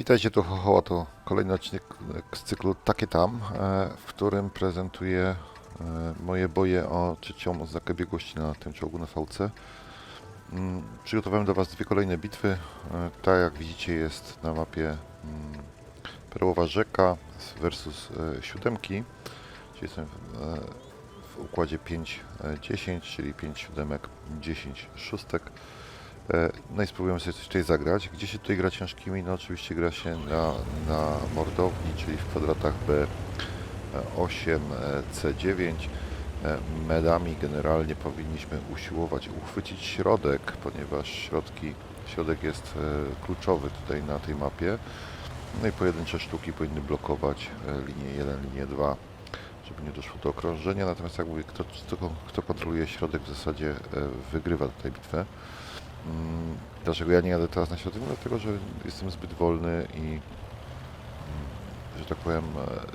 Witajcie, tu Hohoła, to kolejny odcinek z cyklu Takie Tam, e, w którym prezentuję e, moje boje o trzecią oznakę biegłości na tym czołgu na VC. Mm, Przygotowałem dla Was dwie kolejne bitwy. E, Ta, jak widzicie, jest na mapie mm, Perłowa Rzeka versus siódemki, czyli jestem w układzie 5-10, czyli 5 siódemek, 10 szóstek. E, No i spróbujemy sobie coś tutaj zagrać. Gdzie się tutaj gra ciężkimi? No oczywiście gra się na, na mordowni, czyli w kwadratach B8, e, C9. E, Medami generalnie powinniśmy usiłować uchwycić środek, ponieważ środki, środek jest kluczowy tutaj na tej mapie. No i pojedyncze sztuki powinny blokować linię 1, linię 2, żeby nie doszło do okrążenia. Natomiast jak mówię, kto, kto, kto kontroluje środek w zasadzie wygrywa tutaj bitwę. Mm, Dlaczego ja nie jadę teraz na środek? Dlatego, że jestem zbyt wolny i mm, że tak powiem,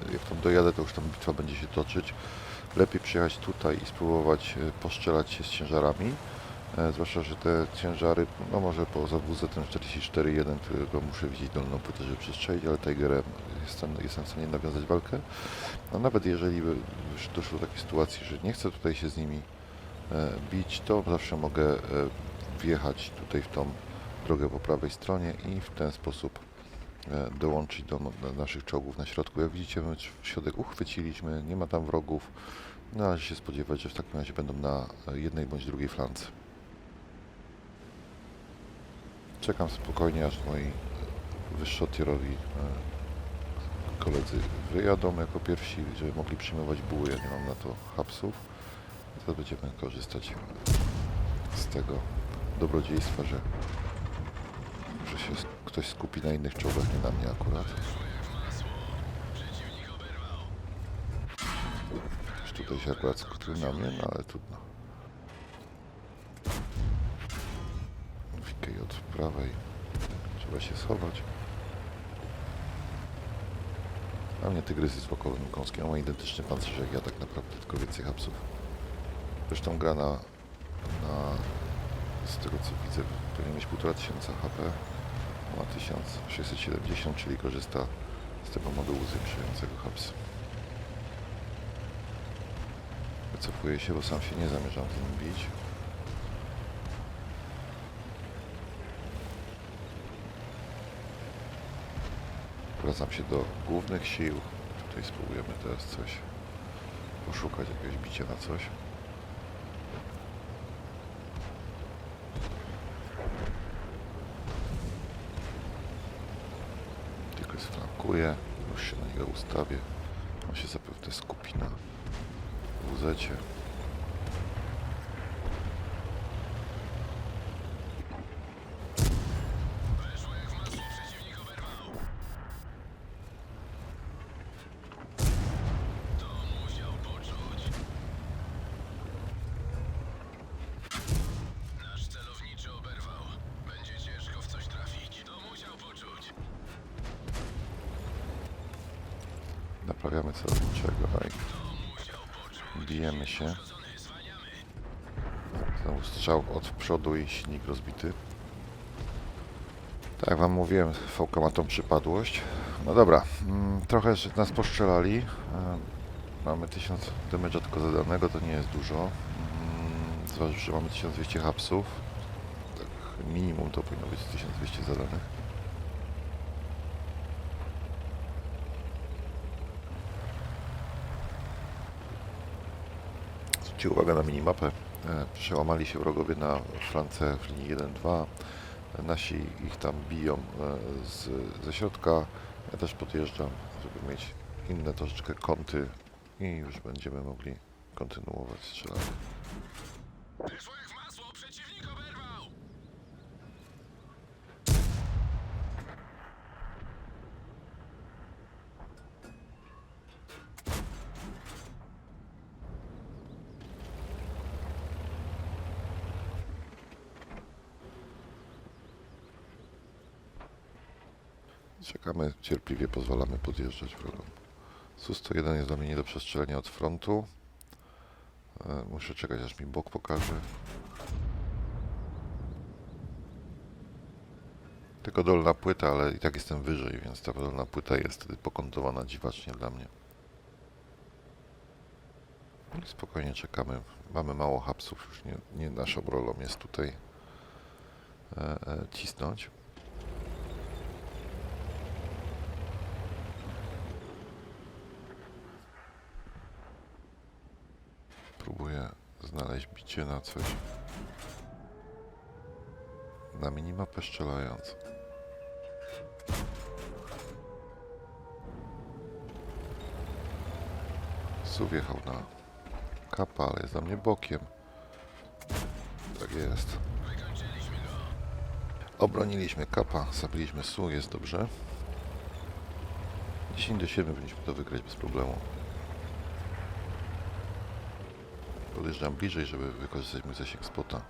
e, jak tam dojadę, to już tam bitwa będzie się toczyć. Lepiej przyjechać tutaj i spróbować e, poszczelać się z ciężarami. E, Zwłaszcza, że te ciężary, no może po zawózę ten 44.1, którego muszę widzieć dolną płytę, żeby przestrzelić, ale Tigerem jestem, jestem w stanie nawiązać walkę. No nawet jeżeli by doszło do takiej sytuacji, że nie chcę tutaj się z nimi bić, to zawsze mogę wjechać tutaj w tą drogę po prawej stronie i w ten sposób e, dołączyć do no- do naszych czołgów na środku. Jak widzicie, my w środek uchwyciliśmy, nie ma tam wrogów. Należy się spodziewać, że w takim razie będą na e, jednej bądź drugiej flance. Czekam spokojnie, aż moi wyższotierowi e, koledzy wyjadą jako pierwsi, żeby mogli przyjmować buły. Ja nie mam na to hapsów. Teraz będziemy korzystać z tego dobrodziejstwa, że, że się ktoś skupi na innych czołgach, nie na mnie akurat. Już tutaj się akurat skupił na mnie, no ale trudno. Wikej od prawej. Trzeba się schować. A mnie tygrysy z wokowym kąskiem ma identyczny pancerz jak ja tak naprawdę, tylko więcej hapsów. Zresztą gra na, na z tego co widzę, powinien mieć 1500 HP, ma 1670, czyli korzysta z tego modułu zwiększającego hapsy. Wycofuję się, bo sam się nie zamierzam z nim bić. Wracam się do głównych sił. Tutaj spróbujemy teraz coś poszukać, jakiegoś bicia na coś. Tylko sflankuję, ustawię. On się zapewne skupi na wózecie. Naprawiamy celowniczego, aj. Bijemy się. Znowu strzał od przodu i silnik rozbity. Tak jak wam mówiłem, Fałka ma tą przypadłość. No dobra, mm, trochę nas postrzelali. E, Mamy 1000 damage'a tylko zadanego, to nie jest dużo. Mm, Zważywszy, że mamy 1200 hapsów. Tak minimum to powinno być 1200 zadanych. Zwróćcie uwagę na minimapę. E, Przełamali się wrogowie na flance w linii 1-2. Nasi ich tam biją e, z, ze środka. Ja też podjeżdżam, żeby mieć inne troszeczkę kąty i już będziemy mogli kontynuować strzelanie. Czekamy cierpliwie, pozwalamy podjeżdżać wrogom. Su-101 jest dla mnie nie do przestrzelenia od frontu. E, Muszę czekać, aż mi bok pokaże. Tylko dolna płyta, ale i tak jestem wyżej, więc ta dolna płyta jest wtedy pokątowana dziwacznie dla mnie. I Spokojnie czekamy. Mamy mało hapsów, już nie, nie naszą rolą jest tutaj e, e, cisnąć. Znaleźć bicie na coś. Na minimapę strzelając. Su wjechał na kapa, ale jest dla mnie bokiem. Tak jest. Obroniliśmy kapa, zabiliśmy Su, jest dobrze. 10 do 7 powinniśmy to wygrać bez problemu. Podjeżdżam bliżej, żeby wykorzystać mój zasięg spota.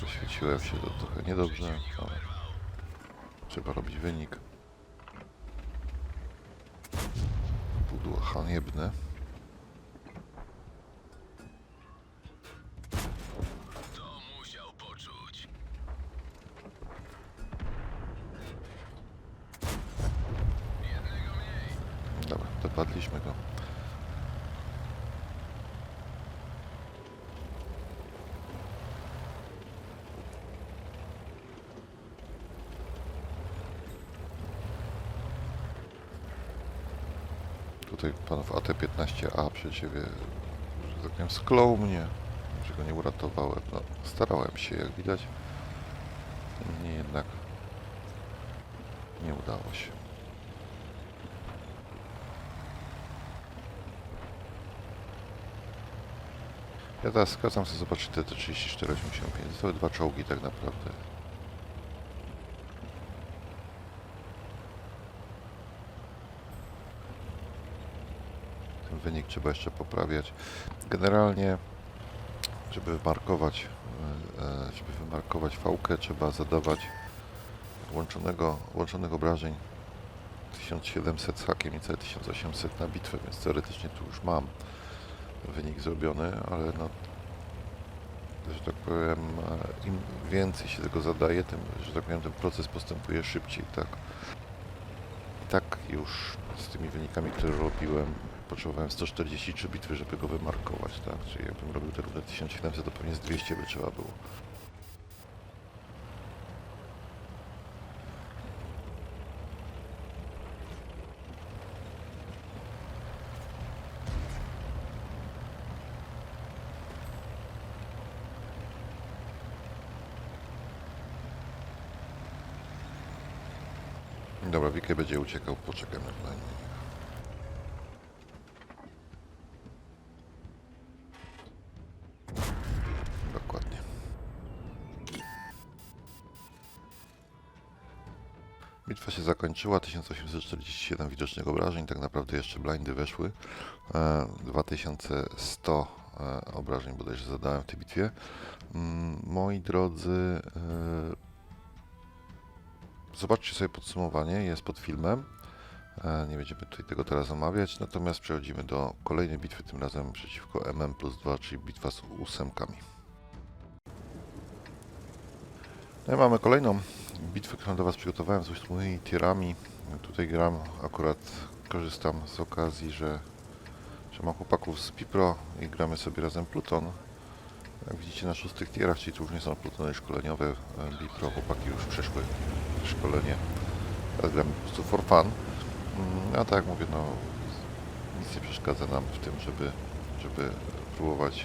Zaświeciłem się to trochę niedobrze, ale trzeba robić wynik. Pudło haniebne. Tutaj panów AT-15A przy ciebie, że tak powiem, sklął mnie, że go nie uratowałem. No, starałem się, jak widać. Niemniej jednak nie udało się. Ja teraz skracam sobie zobaczyć te 3485. Zostały dwa czołgi tak naprawdę. Ten wynik trzeba jeszcze poprawiać. Generalnie, żeby wymarkować, e, e, żeby wymarkować fałkę, trzeba zadawać łączonego, łączonych obrażeń 1700 z hakiem i całe 1800 na bitwę, więc teoretycznie tu już mam wynik zrobiony, ale no, że tak powiem, e, im więcej się tego zadaje, tym, że tak powiem, ten proces postępuje szybciej, tak. I tak już z tymi wynikami, które robiłem, potrzebowałem 143 bitwy, żeby go wymarkować, tak. Czyli jakbym robił te równe 1700, to pewnie z 200 by trzeba było. Dobra, Wikę będzie uciekał, poczekamy na nim. Bitwa się zakończyła, 1847 widocznych obrażeń, tak naprawdę jeszcze blindy weszły. E, 2100 e, obrażeń bodajże zadałem w tej bitwie. Mm, Moi drodzy, e, Zobaczcie sobie podsumowanie, jest pod filmem. E, Nie będziemy tutaj tego teraz omawiać, natomiast przechodzimy do kolejnej bitwy, tym razem przeciwko MM plus 2, czyli bitwa z ósemkami. No mamy kolejną bitwę, którą do Was przygotowałem z moimi tierami. Tutaj gram, akurat korzystam z okazji, że, że mam chłopaków z Pipro i gramy sobie razem Pluton. Jak widzicie na szóstych tierach, czyli to już nie są plutony szkoleniowe, Bipro, chłopaki już przeszły szkolenie. Teraz gramy po prostu for fun. Mm, A tak jak mówię, no nic nie przeszkadza nam w tym, żeby, żeby próbować e,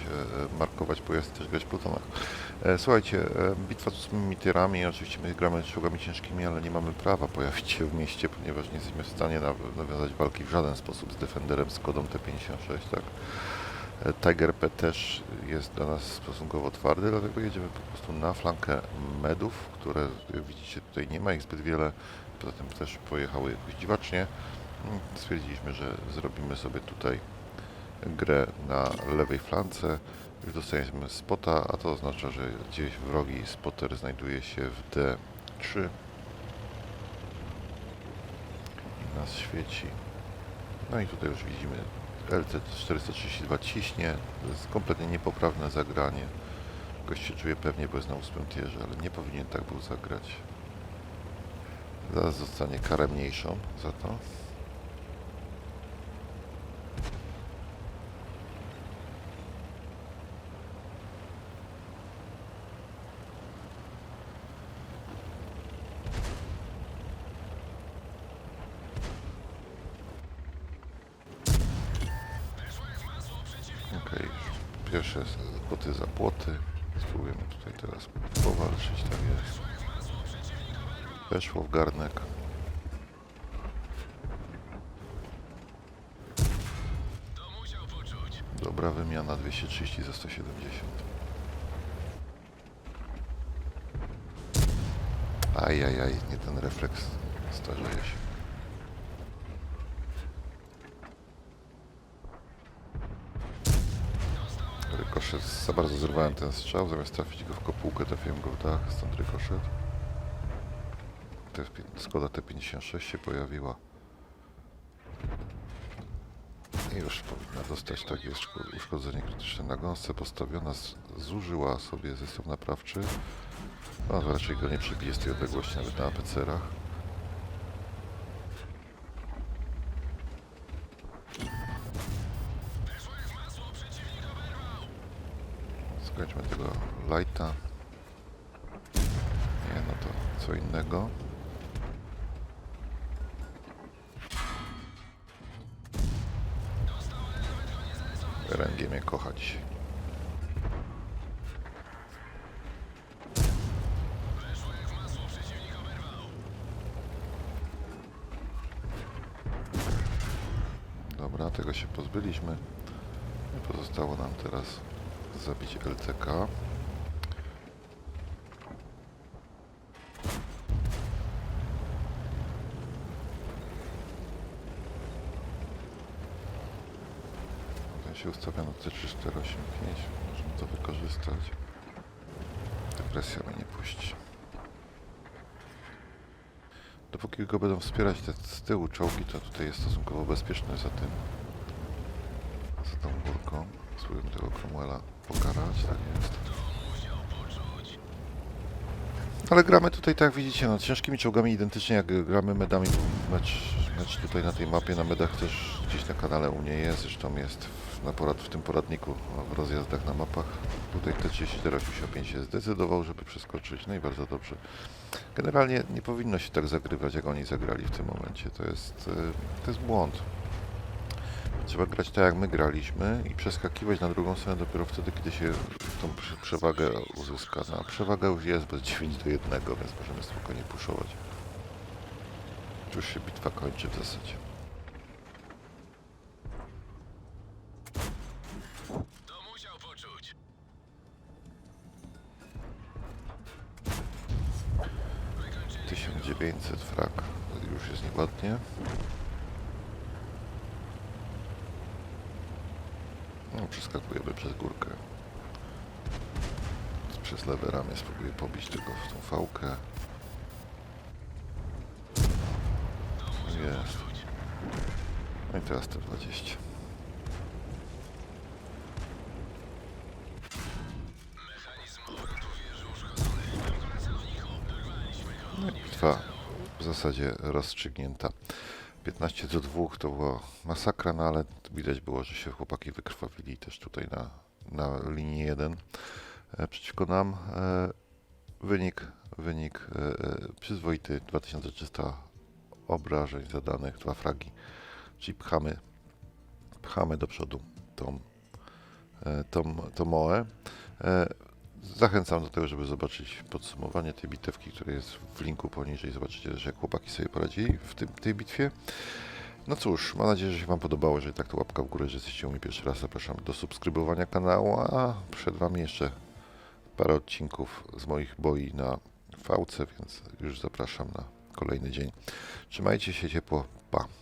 e, markować pojazdy, też grać w plutonach. E, Słuchajcie, bitwa z ósmymi tierami, oczywiście my gramy czołgami ciężkimi, ale nie mamy prawa pojawić się w mieście, ponieważ nie jesteśmy w stanie naw- nawiązać walki w żaden sposób z Defenderem, z kodą T56, tak? Tiger P też jest dla nas stosunkowo twardy, dlatego jedziemy po prostu na flankę medów, które jak widzicie tutaj nie ma ich zbyt wiele, poza tym też pojechały jakoś dziwacznie. Mm, Stwierdziliśmy, że zrobimy sobie tutaj grę na lewej flance, już dostajemy spota, a to oznacza, że gdzieś wrogi spotter znajduje się w D3 i nas świeci. No i tutaj już widzimy LC432 ciśnie, to jest kompletnie niepoprawne zagranie. Gość się czuje pewnie, bo jest na ósmym tierze, ale nie powinien tak był zagrać. Zaraz zostanie karę mniejszą za to. Okej, pierwsze z- płoty za płoty. Spróbujemy tutaj teraz powalczyć, jest. Weszło w garnek. Dobra wymiana 230 za 170. Ajajaj, nie ten refleks starzeje się. Rykoszet, za bardzo zerwałem ten strzał, zamiast trafić go w kopułkę, trafiłem go w dach, stąd jest pi- Skoda T56 się pojawiła. I już powinna dostać tak szko- uszkodzenie krytyczne na gąsce postawiona, zużyła sobie zestaw naprawczy. No raczej go nie przebije z tej odległości nawet na APCR-ach. Skończmy tego lighta. Nie, no to co innego. RNG mnie kocha dzisiaj. Dobra, tego się pozbyliśmy. Pozostało nam teraz zabić LCK. Ja się ustawiam na C3485, możemy to wykorzystać. Depresja mnie nie puści. Dopóki go będą wspierać te z tyłu czołgi, to tutaj jest stosunkowo bezpieczny za tym. Za tą górką. Spróbujemy tego Cromwella pokarać, tak jest. Ale gramy tutaj, tak jak widzicie, no, ciężkimi czołgami identycznie jak gramy medami. Mecz, mecz tutaj na tej mapie, na medach też gdzieś na kanale u mnie jest. Zresztą jest w, na porad, w tym poradniku w rozjazdach na mapach. Tutaj T3485 się zdecydował, żeby przeskoczyć. No i bardzo dobrze. Generalnie nie powinno się tak zagrywać, jak oni zagrali w tym momencie. To jest, y, to jest błąd. Trzeba grać tak, jak my graliśmy i przeskakiwać na drugą stronę dopiero wtedy, kiedy się tą prze- przewagę uzyska. No, a przewaga już jest, bo jest 9 do 1, więc możemy spokojnie puszować. Już się bitwa kończy w zasadzie. Wykończyli 1900 frak już jest nieładnie. No, przeskakujemy przez górkę. Przez lewe ramię spróbuję pobić tego w tą fałkę. Jest. No i teraz te 20. mechanizm obrotu wieży uszkodzony. Pracowniku, dorwaliśmy go. No i bitwa w zasadzie rozstrzygnięta. 15 do 2 to była masakra, no ale widać było, że się chłopaki wykrwawili też tutaj na, na linii 1 e, przeciwko nam. E, wynik wynik e, przyzwoity, 2300 obrażeń zadanych, dwa fragi, czyli pchamy, pchamy do przodu tą, tą, tą moę. Zachęcam do tego, żeby zobaczyć podsumowanie tej bitewki, które jest w linku poniżej. Zobaczycie, że jak chłopaki sobie poradzili w tym, tej bitwie. No cóż, mam nadzieję, że się Wam podobało. Jeżeli tak, to łapka w górę, że jesteście u mnie pierwszy raz. Zapraszam do subskrybowania kanału, a przed Wami jeszcze parę odcinków z moich boi na fałce, więc już zapraszam na kolejny dzień. Trzymajcie się ciepło, pa!